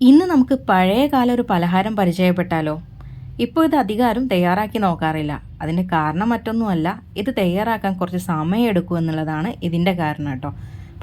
ഇന്ന് നമുക്ക് പഴയ കാല ഒരു പലഹാരം പരിചയപ്പെട്ടാലോ? ഇപ്പോൾ ഇത് അധികാരം തയ്യാറാക്കി നോക്കാറില്ല. അതിന് കാരണം മറ്റൊന്നുമല്ല ഇത് തയ്യാറാക്കാൻ കുറച്ച് സമയം എടുക്കും എന്നുള്ളതാണ് ഇതിന്റെ കാരണം കേട്ടോ.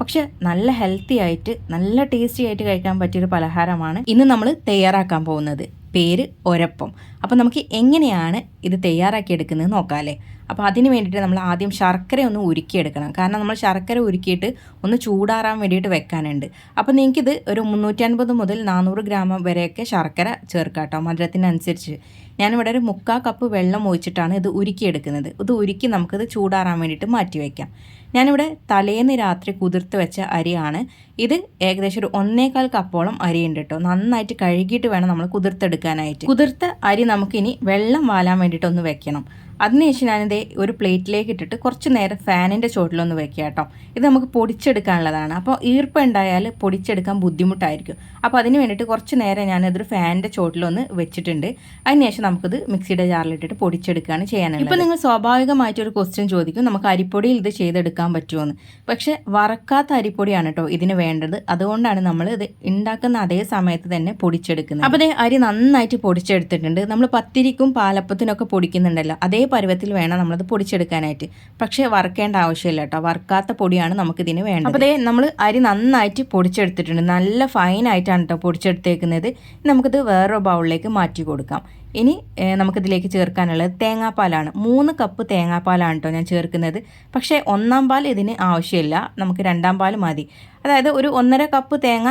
പക്ഷെ നല്ല ഹെൽത്തി ആയിട്ട് നല്ല ടേസ്റ്റി ആയിട്ട് കഴിക്കാൻ പറ്റിയൊരു പലഹാരമാണ് ഇന്ന് നമ്മൾ തയ്യാറാക്കാൻ പോകുന്നത്. പേര് ഒരപ്പം. അപ്പോൾ നമുക്ക് എങ്ങനെയാണ് ഇത് തയ്യാറാക്കി എടുക്കുന്നത് നോക്കാമല്ലേ അപ്പോൾ അതിന് വേണ്ടിയിട്ട് നമ്മൾ ആദ്യം ശർക്കര ഒന്ന് ഉരുക്കിയെടുക്കണം. കാരണം നമ്മൾ ശർക്കര ഉരുക്കിയിട്ട് ഒന്ന് ചൂടാറാൻ വേണ്ടിയിട്ട് വെക്കാനുണ്ട്. അപ്പോൾ നിങ്ങൾക്കിത് ഒരു മുന്നൂറ്റൻപത് മുതൽ നാനൂറ് ഗ്രാം വരെയൊക്കെ ശർക്കര ചേർക്കാം കേട്ടോ മധുരത്തിനനുസരിച്ച്. ഞാനിവിടെ ഒരു മുക്കാൽ കപ്പ് വെള്ളം ഒഴിച്ചിട്ടാണ് ഇത് ഉരുക്കിയെടുക്കുന്നത്. ഇത് ഉരുക്കി നമുക്കിത് ചൂടാറാൻ വേണ്ടിയിട്ട് മാറ്റി വയ്ക്കാം ഞാനിവിടെ തലേന്ന് രാത്രി കുതിർത്ത് വെച്ച അരിയാണ്. ഇത് ഏകദേശം ഒരു ഒന്നേകാൽ കപ്പോളം ഉണ്ട് കേട്ടോ. നന്നായിട്ട് കഴുകിയിട്ട് വേണം നമ്മൾ കുതിർത്തെടുക്കാനായിട്ട്. കുതിർത്ത അരി നമുക്കിനി വെള്ളം വാലാൻ വേണ്ടിയിട്ടൊന്ന് വെക്കണം. അതിനുശേഷം ഞാനിത് ഒരു പ്ലേറ്റിലേക്ക് ഇട്ടിട്ട് കുറച്ച് നേരം ഫാനിന്റെ ചോട്ടിലൊന്ന് വെക്കുക കേട്ടോ. ഇത് നമുക്ക് പൊടിച്ചെടുക്കാനുള്ളതാണ്. അപ്പോൾ ഈർപ്പം ഉണ്ടായാൽ പൊടിച്ചെടുക്കാൻ ബുദ്ധിമുട്ടായിരിക്കും. അപ്പോൾ അതിന് വേണ്ടിയിട്ട് കുറച്ച് നേരം ഞാനിതൊരു ഫാനിന്റെ ചോട്ടിലൊന്ന് വെച്ചിട്ടുണ്ട്. അതിനുശേഷം നമുക്കിത് മിക്സിയുടെ ജാറിലിട്ടിട്ട് പൊടിച്ചെടുക്കുകയാണ് ചെയ്യാനുള്ളത്. ഇപ്പോൾ നിങ്ങൾ സ്വാഭാവികമായിട്ടൊരു ക്വസ്റ്റ്യൻ ചോദിക്കും നമുക്ക് അരിപ്പൊടിയിൽ ഇത് ചെയ്തെടുക്കാൻ പറ്റുമോ പക്ഷേ വറക്കാത്ത അരിപ്പൊടിയാണ് കേട്ടോ ഇതിന് വേണ്ടത്. അതുകൊണ്ടാണ് നമ്മൾ ഇത് ഉണ്ടാക്കുന്ന അതേ സമയത്ത് തന്നെ പൊടിച്ചെടുക്കുന്നത്. അപ്പോൾ അരി നന്നായിട്ട് പൊടിച്ചെടുത്തിട്ടുണ്ട്. നമ്മൾ പത്തിരിക്കും പാലപ്പത്തിനൊക്കെ പൊടിക്കുന്നുണ്ടല്ലോ. അതേ പരുവത്തിൽ വേണം നമ്മളത് പൊടിച്ചെടുക്കാനായിട്ട്. പക്ഷേ വറുക്കേണ്ട ആവശ്യമില്ല കേട്ടോ. വറുക്കാത്ത പൊടിയാണ് നമുക്കിതിന് വേണ്ടത്. അപ്പോൾ അതേ നമ്മൾ അരി നന്നായിട്ട് പൊടിച്ചെടുത്തിട്ടുണ്ട്. നല്ല ഫൈനായിട്ടാണ് കേട്ടോ പൊടിച്ചെടുത്തേക്കുന്നത്. നമുക്കിത് വേറൊരു ബൗളിലേക്ക് മാറ്റി കൊടുക്കാം. ഇനി നമുക്കിതിലേക്ക് ചേർക്കാനുള്ളത് തേങ്ങാപ്പാലാണ്. മൂന്ന് കപ്പ് തേങ്ങാപ്പാലാണ് കേട്ടോ ഞാൻ ചേർക്കുന്നത്. പക്ഷേ ഒന്നാം പാൽ ഇതിന് ആവശ്യമില്ല. നമുക്ക് രണ്ടാം പാൽ മതി. അതായത് ഒരു ഒന്നര കപ്പ് തേങ്ങ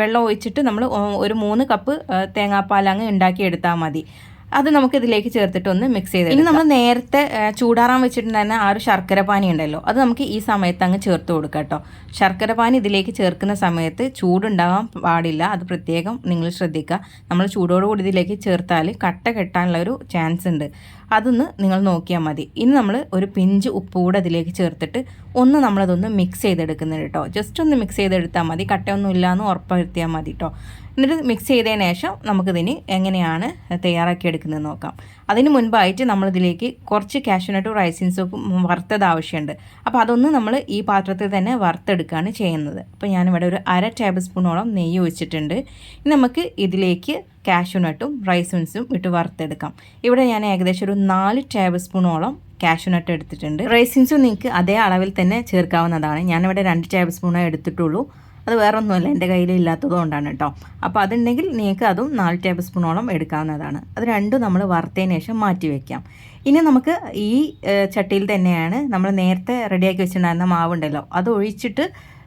വെള്ളം ഒഴിച്ചിട്ട് നമ്മൾ ഒരു മൂന്ന് കപ്പ് തേങ്ങാപ്പാൽ അങ്ങ് ഉണ്ടാക്കിയെടുത്താൽ മതി. അത് നമുക്ക് ഇതിലേക്ക് ചേർത്തിട്ട് ഒന്ന് മിക്സ് ചെയ്ത് ഇനി നമ്മൾ നേരത്തെ ചൂടാറാൻ വെച്ചിട്ടുണ്ടായിരുന്ന ആ ഒരു ശർക്കര പാനി ഉണ്ടല്ലോ അത് നമുക്ക് ഈ സമയത്ത് അങ്ങ് ചേർത്ത് കൊടുക്കാം കേട്ടോ. ശർക്കര പാനി ഇതിലേക്ക് ചേർക്കുന്ന സമയത്ത് ചൂടുണ്ടാകാൻ പാടില്ല അത് പ്രത്യേകം നിങ്ങൾ ശ്രദ്ധിക്കുക. നമ്മൾ ചൂടോടുകൂടി ഇതിലേക്ക് ചേർത്താൽ കട്ട കെട്ടാനുള്ള ഒരു ചാൻസ് ഉണ്ട്. അതൊന്ന് നിങ്ങൾ നോക്കിയാൽ മതി. ഇനി നമ്മൾ ഒരു പിഞ്ച് ഉപ്പ് കൂടെ അതിലേക്ക് ചേർത്തിട്ട് ഒന്ന് നമ്മളതൊന്ന് മിക്സ് ചെയ്തെടുക്കുന്നുണ്ട് കേട്ടോ ജസ്റ്റ് ഒന്ന് മിക്സ് ചെയ്തെടുത്താൽ മതി. കട്ടയൊന്നും ഇല്ലയെന്ന് ഉറപ്പുവരുത്തിയാൽ മതി കേട്ടോ എന്നിട്ട് മിക്സ് ചെയ്തതിന് ശേഷം നമുക്കിതിന് എങ്ങനെയാണ് തയ്യാറാക്കി എടുക്കുന്നത് നോക്കാം. അതിന് മുൻപായിട്ട് നമ്മളിതിലേക്ക് കുറച്ച് കാഷ്യൂനട്ടും റൈസിൻസും വറുത്തത് ആവശ്യമുണ്ട്. അപ്പോൾ അതൊന്ന് നമ്മൾ ഈ പാത്രത്തിൽ തന്നെ വറുത്തെടുക്കുകയാണ് ചെയ്യുന്നത്. അപ്പോൾ ഞാനിവിടെ ഒരു അര ടേബിൾ സ്പൂണോളം നെയ്യ് ഒഴിച്ചിട്ടുണ്ട്. ഇനി നമുക്ക് ഇതിലേക്ക് കാഷ്യൂനട്ടും റൈസിൻസും ഇട്ട് വറുത്തെടുക്കാം. ഇവിടെ ഞാൻ ഏകദേശം ഒരു നാല് ടേബിൾ സ്പൂണോളം കാഷ്യൂനട്ട് എടുത്തിട്ടുണ്ട്. റൈസിൻസും നിങ്ങൾക്ക് അതേ അളവിൽ തന്നെ ചേർക്കാവുന്നതാണ്. ഞാനിവിടെ രണ്ട് ടേബിൾ സ്പൂണേ എടുത്തിട്ടുള്ളൂ. അത് വേറൊന്നുമല്ല എന്റെ കയ്യിൽ ഇല്ലാത്തത് കൊണ്ടാണ് കേട്ടോ. അപ്പോൾ അതുണ്ടെങ്കിൽ നിങ്ങൾക്ക് അതും നാല് ടേബിൾ സ്പൂണോളം എടുക്കാവുന്നതാണ്. അത് രണ്ടും നമ്മൾ വറുത്തതിന് ശേഷം മാറ്റി വയ്ക്കാം ഇനി നമുക്ക് ഈ ചട്ടിയിൽ തന്നെയാണ് നമ്മൾ നേരത്തെ റെഡിയാക്കി വെച്ചിട്ടുണ്ടായിരുന്ന മാവുണ്ടല്ലോ. അത് ഒഴിച്ചിട്ട്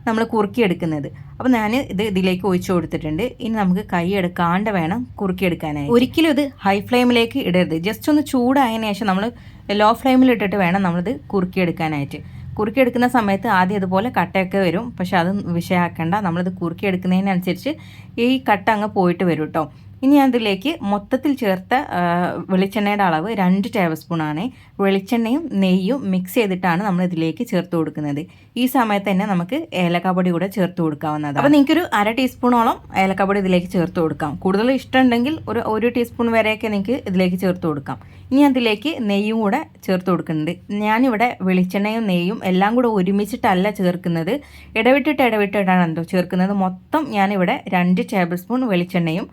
നമ്മൾ കുറുക്കിയെടുക്കുന്നത്. അപ്പോൾ ഞാൻ ഇത് ഇതിലേക്ക് ഒഴിച്ചു കൊടുത്തിട്ടുണ്ട്. ഇനി നമുക്ക് കൈ എടുക്കാണ്ട് വേണം കുറുക്കിയെടുക്കാനായി ഒരിക്കലും ഇത് ഹൈ ഫ്ലെയിമിലേക്ക് ഇടരുത്. ജസ്റ്റ് ഒന്ന് ചൂടായതിനു ശേഷം നമ്മൾ ലോ ഫ്ലെയിമിൽ ഇട്ടിട്ട് വേണം നമ്മളിത് കുറുക്കിയെടുക്കാനായിട്ട്. കുറുക്കിയെടുക്കുന്ന സമയത്ത് ആദ്യം ഇതുപോലെ കട്ടയൊക്കെ വരും. പക്ഷെ അത് വിഷയമാക്കേണ്ട നമ്മളിത് കുറുക്കിയെടുക്കുന്നതിനനുസരിച്ച് ഈ കട്ട അങ്ങ് പോയിട്ട് വരും കേട്ടോ ഇനി അതിലേക്ക് മൊത്തത്തിൽ ചേർത്ത വെളിച്ചെണ്ണയുടെ അളവ് രണ്ട് ടേബിൾ സ്പൂണാണ് വെളിച്ചെണ്ണയും നെയ്യും മിക്സ് ചെയ്തിട്ടാണ് നമ്മൾ ഇതിലേക്ക് ചേർത്ത് കൊടുക്കുന്നത്. ഈ സമയത്ത് തന്നെ നമുക്ക് ഏലക്കാപ്പൊടി കൂടെ ചേർത്ത് കൊടുക്കാവുന്നതാണ്. അപ്പോൾ നിങ്ങൾക്കൊരു അര ടീസ്പൂണോളം ഏലക്കാപ്പൊടി ഇതിലേക്ക് ചേർത്ത് കൊടുക്കാം. കൂടുതൽ ഇഷ്ടമുണ്ടെങ്കിൽ ഒരു ഒരു ടീസ്പൂൺ വരെയൊക്കെ നിങ്ങൾക്ക് ഇതിലേക്ക് ചേർത്ത് കൊടുക്കാം. ഇനി അതിലേക്ക് നെയ്യും കൂടെ ചേർത്ത് കൊടുക്കുന്നുണ്ട്. ഞാനിവിടെ വെളിച്ചെണ്ണയും നെയ്യും എല്ലാം കൂടെ ഒരുമിച്ചിട്ടല്ല ചേർക്കുന്നത്. ഇടവിട്ടിട്ട് ഇടവിട്ടിട്ടാണ് എന്തോ ചേർക്കുന്നത്. മൊത്തം ഞാനിവിടെ രണ്ട് ടേബിൾ സ്പൂൺ വെളിച്ചെണ്ണയും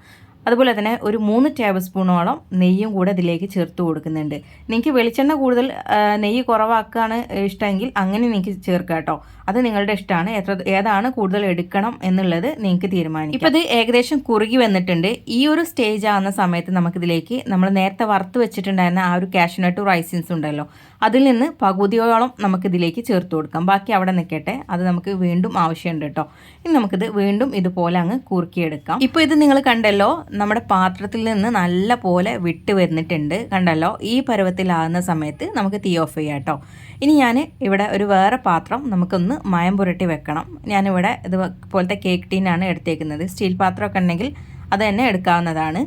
അതുപോലെ തന്നെ ഒരു മൂന്ന് ടേബിൾ സ്പൂണോളം നെയ്യും കൂടെ ഇതിലേക്ക് ചേർത്ത് കൊടുക്കുന്നുണ്ട്. നിങ്ങൾക്ക് വെളിച്ചെണ്ണ കൂടുതൽ നെയ്യ് കുറവാക്കുകയാണ് ഇഷ്ടമെങ്കിൽ അങ്ങനെ നിങ്ങൾക്ക് ചേർക്കാം കേട്ടോ. അത് നിങ്ങളുടെ ഇഷ്ടമാണ്. എത്ര ഏതാണ് കൂടുതൽ എടുക്കണം എന്നുള്ളത് നിങ്ങൾക്ക് തീരുമാനിക്കും. ഇപ്പോൾ ഇത് ഏകദേശം കുറുകി വന്നിട്ടുണ്ട്. ഈ ഒരു സ്റ്റേജ് ആവുന്ന സമയത്ത് നമുക്കിതിലേക്ക് നമ്മൾ നേരത്തെ വറുത്ത് വെച്ചിട്ടുണ്ടായിരുന്ന ആ ഒരു കാഷ്യൂനട്ട് റൈസിൻസ് ഉണ്ടല്ലോ. അതിൽ നിന്ന് പകുതിയോളം നമുക്കിതിലേക്ക് ചേർത്ത് കൊടുക്കാം. ബാക്കി അവിടെ നിൽക്കട്ടെ. അത് നമുക്ക് വീണ്ടും ആവശ്യമുണ്ട് കേട്ടോ. ഇനി നമുക്കിത് വീണ്ടും ഇതുപോലെ അങ്ങ് കുറുക്കിയെടുക്കാം. ഇപ്പോൾ ഇത് നിങ്ങൾ കണ്ടല്ലോ നമ്മുടെ പാത്രത്തിൽ നിന്ന് നല്ല പോലെ വിട്ട് വരുന്നിട്ടുണ്ട് കണ്ടല്ലോ? ഈ പരുവത്തിലാകുന്ന സമയത്ത് നമുക്ക് തീ ഓഫ് ചെയ്യാം കേട്ടോ. ഇനി ഞാൻ ഇവിടെ ഒരു വേറെ പാത്രം നമുക്കൊന്ന് മയം പുരട്ടി വെക്കണം. ഞാനിവിടെ ഇതുപോലത്തെ കേക്ക് ടീനാണ് എടുത്തേക്കുന്നത്. സ്റ്റീൽ പാത്രമൊക്കെ ഉണ്ടെങ്കിൽ അത് തന്നെ എടുക്കാവുന്നതാണ്.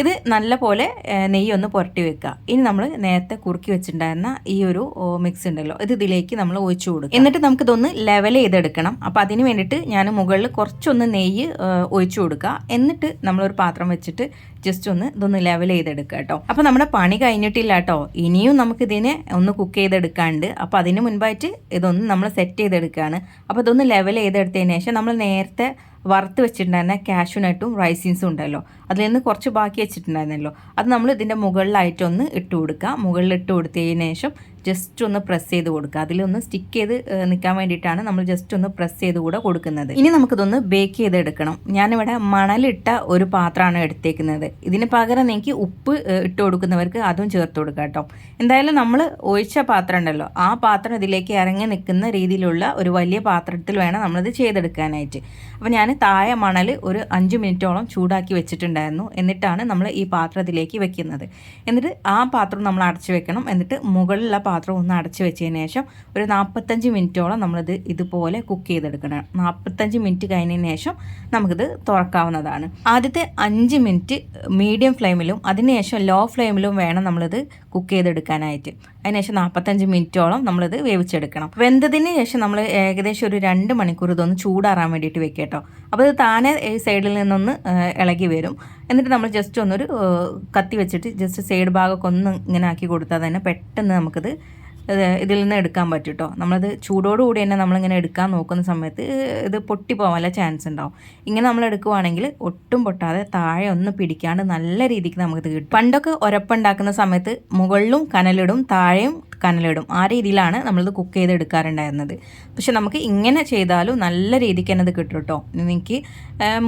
ഇത് നല്ല പോലെ നെയ്യ് ഒന്ന് പുരട്ടി വെക്കുക. ഇനി നമ്മൾ നേരത്തെ കുറുക്കി വെച്ചിട്ടുണ്ടായിരുന്ന ഈ ഒരു മിക്സ് ഉണ്ടല്ലോ ഇത് ഇതിലേക്ക് നമ്മൾ ഒഴിച്ചു കൊടുക്കും എന്നിട്ട് നമുക്ക് നമുക്കിതൊന്ന് ലെവൽ ചെയ്തെടുക്കണം. അപ്പോൾ അതിന് വേണ്ടിയിട്ട് ഞാൻ മുകളിൽ കുറച്ചൊന്ന് നെയ്യ് ഒഴിച്ചു കൊടുക്കുക. എന്നിട്ട് നമ്മളൊരു പാത്രം വെച്ചിട്ട് ജസ്റ്റ് ഒന്ന് ഇതൊന്ന് ലെവൽ ചെയ്തെടുക്കുക കേട്ടോ. അപ്പോൾ നമ്മുടെ പണി കഴിഞ്ഞിട്ടില്ല കേട്ടോ ഇനിയും നമുക്കിതിനെ ഒന്ന് കുക്ക് ചെയ്തെടുക്കാണ്ട് അപ്പോൾ അതിന് മുൻപായിട്ട് ഇതൊന്ന് നമ്മൾ സെറ്റ് ചെയ്തെടുക്കുകയാണ്. അപ്പോൾ ഇതൊന്ന് ലെവൽ ചെയ്തെടുത്തതിന് ശേഷം നമ്മൾ നേരത്തെ വറുത്ത് വെച്ചിട്ടുണ്ടായിരുന്ന കാഷ്യൂനട്ടും റൈസിൻസും ഉണ്ടല്ലോ. അതിൽ നിന്ന് കുറച്ച് ബാക്കി വെച്ചിട്ടുണ്ടായിരുന്നല്ലോ. അത് നമ്മൾ ഇതിന്റെ മുകളിലായിട്ടൊന്ന് ഇട്ട് കൊടുക്കുക. മുകളിൽ ഇട്ട് കൊടുത്തതിന് ശേഷം ജസ്റ്റ് ഒന്ന് പ്രസ് ചെയ്ത് കൊടുക്കുക. അതിലൊന്ന് സ്റ്റിക്ക് ചെയ്ത് നിൽക്കാൻ വേണ്ടിയിട്ടാണ് നമ്മൾ ജസ്റ്റ് ഒന്ന് പ്രസ് ചെയ്ത് കൂടെ കൊടുക്കുന്നത്. ഇനി നമുക്കിതൊന്ന് ബേക്ക് ചെയ്ത് ചെയ്തെടുക്കണം. ഞാനിവിടെ മണലിട്ട ഒരു പാത്രമാണ് എടുത്തേക്കുന്നത്. ഇതിന് പകരം നിങ്ങൾക്ക് ഉപ്പ് ഇട്ട് കൊടുക്കുന്നവർക്ക് അതും ചേർത്ത് കൊടുക്കുക കേട്ടോ. എന്തായാലും നമ്മൾ ഒഴിച്ച പാത്രം ഉണ്ടല്ലോ ആ പാത്രം ഇതിലേക്ക് ഇറങ്ങി നിൽക്കുന്ന രീതിയിലുള്ള ഒരു വലിയ പാത്രത്തിൽ വേണം നമ്മളിത് ചെയ്തെടുക്കാനായിട്ട്. അപ്പോൾ ഞാൻ താഴെ മണൽ ഒരു അഞ്ച് മിനിറ്റോളം ചൂടാക്കി വെച്ചിട്ടുണ്ടായിരുന്നു. എന്നിട്ടാണ് നമ്മൾ ഈ പാത്രത്തിലേക്ക് വെക്കുന്നത്. എന്നിട്ട് ആ പാത്രം നമ്മൾ അടച്ചു വെക്കണം. എന്നിട്ട് മുകളിലുള്ള പാത്രം ഒന്ന് അടച്ചു വെച്ചതിന് ശേഷം ഒരു നാൽപ്പത്തഞ്ച് മിനിറ്റോളം നമ്മളിത് ഇതുപോലെ കുക്ക് ചെയ്തെടുക്കണം. നാൽപ്പത്തഞ്ച് മിനിറ്റ് കഴിഞ്ഞതിന് ശേഷം നമുക്കിത് തുറക്കാവുന്നതാണ്. ആദ്യത്തെ അഞ്ച് മിനിറ്റ് മീഡിയം ഫ്ലെയിമിലും അതിനുശേഷം ലോ ഫ്ലെയിമിലും വേണം നമ്മളിത് കുക്ക് ചെയ്തെടുക്കാനായിട്ട്. അതിനുശേഷം നാൽപ്പത്തഞ്ച് മിനിറ്റോളം നമ്മളിത് വേവിച്ചെടുക്കണം. വെന്തതിന് ശേഷം നമ്മൾ ഏകദേശം ഒരു രണ്ട് മണിക്കൂർ ഇതൊന്ന് ചൂടാറാൻ വേണ്ടിയിട്ട് വെക്കുക കേട്ടോ. അപ്പോൾ ഇത് താനെ ഈ സൈഡിൽ നിന്നൊന്ന് ഇളകി വരും. എന്നിട്ട് നമ്മൾ ജസ്റ്റ് ഒന്നൊരു കത്തി വെച്ചിട്ട് ജസ്റ്റ് സൈഡ് ഭാഗമൊക്കെ ഒന്ന് ഇങ്ങനെ ആക്കി കൊടുത്താൽ തന്നെ പെട്ടെന്ന് നമുക്കിത് ഇതിൽ നിന്ന് എടുക്കാൻ പറ്റും കേട്ടോ നമ്മളത് ചൂടോടുകൂടി തന്നെ നമ്മളിങ്ങനെ എടുക്കാൻ നോക്കുന്ന സമയത്ത് ഇത് പൊട്ടിപ്പോവാനുള്ള ചാൻസ് ഉണ്ടാവും. ഇങ്ങനെ നമ്മൾ എടുക്കുവാണെങ്കിൽ ഒട്ടും പൊട്ടാതെ താഴെ ഒന്ന് പിടിക്കാണ്ട് നല്ല രീതിക്ക് നമുക്കിത് കിട്ടും. പണ്ടൊക്കെ ഉരപ്പുണ്ടാക്കുന്ന സമയത്ത് മുകളിലും കനലിടും താഴെയും കനലിടും. ആ രീതിയിലാണ് നമ്മളിത് കുക്ക് ചെയ്തെടുക്കാറുണ്ടായിരുന്നത്. പക്ഷെ നമുക്ക് ഇങ്ങനെ ചെയ്താലും നല്ല രീതിക്ക് തന്നെ ഇത് കിട്ടും കേട്ടോ. എനിക്ക്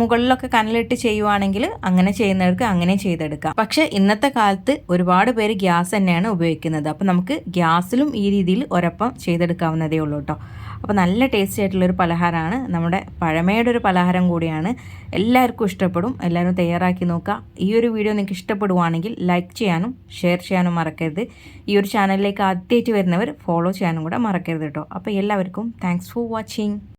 മുകളിലൊക്കെ കനലിട്ട് ചെയ്യുവാണെങ്കിൽ അങ്ങനെ ചെയ്യുന്നവർക്ക് അങ്ങനെ ചെയ്തെടുക്കാം. പക്ഷേ ഇന്നത്തെ കാലത്ത് ഒരുപാട് പേര് ഗ്യാസ് തന്നെയാണ് ഉപയോഗിക്കുന്നത്. അപ്പോൾ നമുക്ക് ഗ്യാസിലും ഈ രീതിയിൽ ഒരപ്പം ചെയ്തെടുക്കാവുന്നതേ ഉള്ളൂ കേട്ടോ. അപ്പോൾ നല്ല ടേസ്റ്റി ആയിട്ടുള്ളൊരു പലഹാരമാണ്. നമ്മുടെ പഴമയുടെ ഒരു പലഹാരം കൂടിയാണ്. എല്ലാവർക്കും ഇഷ്ടപ്പെടും. എല്ലാവരും തയ്യാറാക്കി നോക്കുക. ഈ ഒരു വീഡിയോ നിങ്ങൾക്ക് ഇഷ്ടപ്പെടുവാണെങ്കിൽ ലൈക്ക് ചെയ്യാനും ഷെയർ ചെയ്യാനും മറക്കരുത്. ഈ ഒരു ചാനലിലേക്ക് ആദ്യമായിട്ട് വരുന്നവർ ഫോളോ ചെയ്യാനും കൂടെ മറക്കരുത് കേട്ടോ. അപ്പോൾ എല്ലാവർക്കും താങ്ക്സ് ഫോർ വാച്ചിങ്